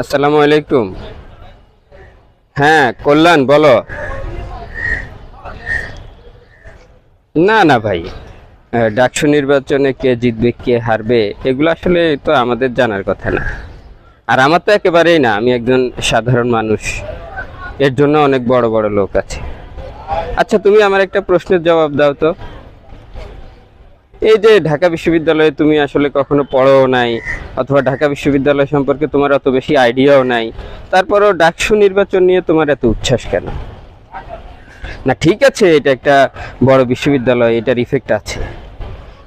আসসালামু আলাইকুম। হ্যাঁ কল্যাণ, বলো। না না, ভাই। ডাকসু নির্বাচনে কে জিতবে, কে হারবে, এগুলো আসলে তো আমাদের জানার কথা না। আর আমার তো একেবারেই না, আমি একজন সাধারণ মানুষ। এর জন্য অনেক বড় বড় লোক আছে। আচ্ছা তুমি আমার একটা প্রশ্নের জবাব দাও তো। এই যে ঢাকা বিশ্ববিদ্যালয়ে তুমি আসলে কখনো পড়ো নাই, অথবা ঢাকা বিশ্ববিদ্যালয় সম্পর্কে তোমার অত বেশি আইডিয়াও নাই, তারপরও ডাকসু নির্বাচন নিয়ে তোমার এত উচ্ছ্বাস কেন? না, ঠিক আছে, এটা একটা বড় বিশ্ববিদ্যালয়, এটার ইফেক্ট আছে।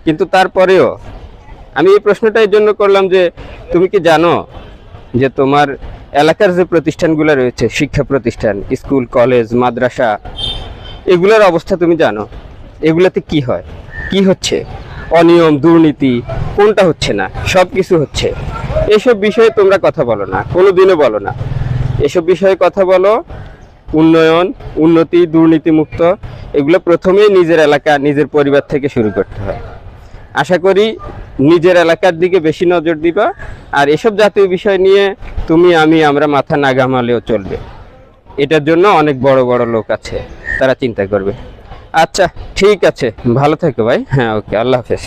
কিন্তু তারপরেও আমি এই প্রশ্নটা এই জন্য করলাম যে, তুমি কি জানো যে তোমার এলাকার যে প্রতিষ্ঠানগুলো রয়েছে, শিক্ষা প্রতিষ্ঠান, স্কুল, কলেজ, মাদ্রাসা, এগুলোর অবস্থা তুমি জানো? এগুলোতে কি হয়? কি হচ্ছে? অনিয়ম, দুর্নীতি, কোনটা হচ্ছে না? সব কিছু হচ্ছে। এসব বিষয়ে তোমরা কথা বলো না কোনো দিনও বলো না। এসব বিষয়ে কথা বলো, উন্নয়ন, উন্নতি দুর্নীতিমুক্ত এগুলো প্রথমেই নিজের এলাকা, নিজের পরিবার থেকে শুরু করতে হয়। আশা করি নিজের এলাকার দিকে বেশি নজর দিবা, আর এসব জাতীয় বিষয় নিয়ে তুমি, আমি, আমরা মাথা না ঘামালেও চলবে। এটার জন্য অনেক বড় বড় লোক আছে, তারা চিন্তা করবে। আচ্ছা ঠিক আছে। ভালো থেকো ভাই। হ্যাঁ ওকে আল্লাহ হাফেজ।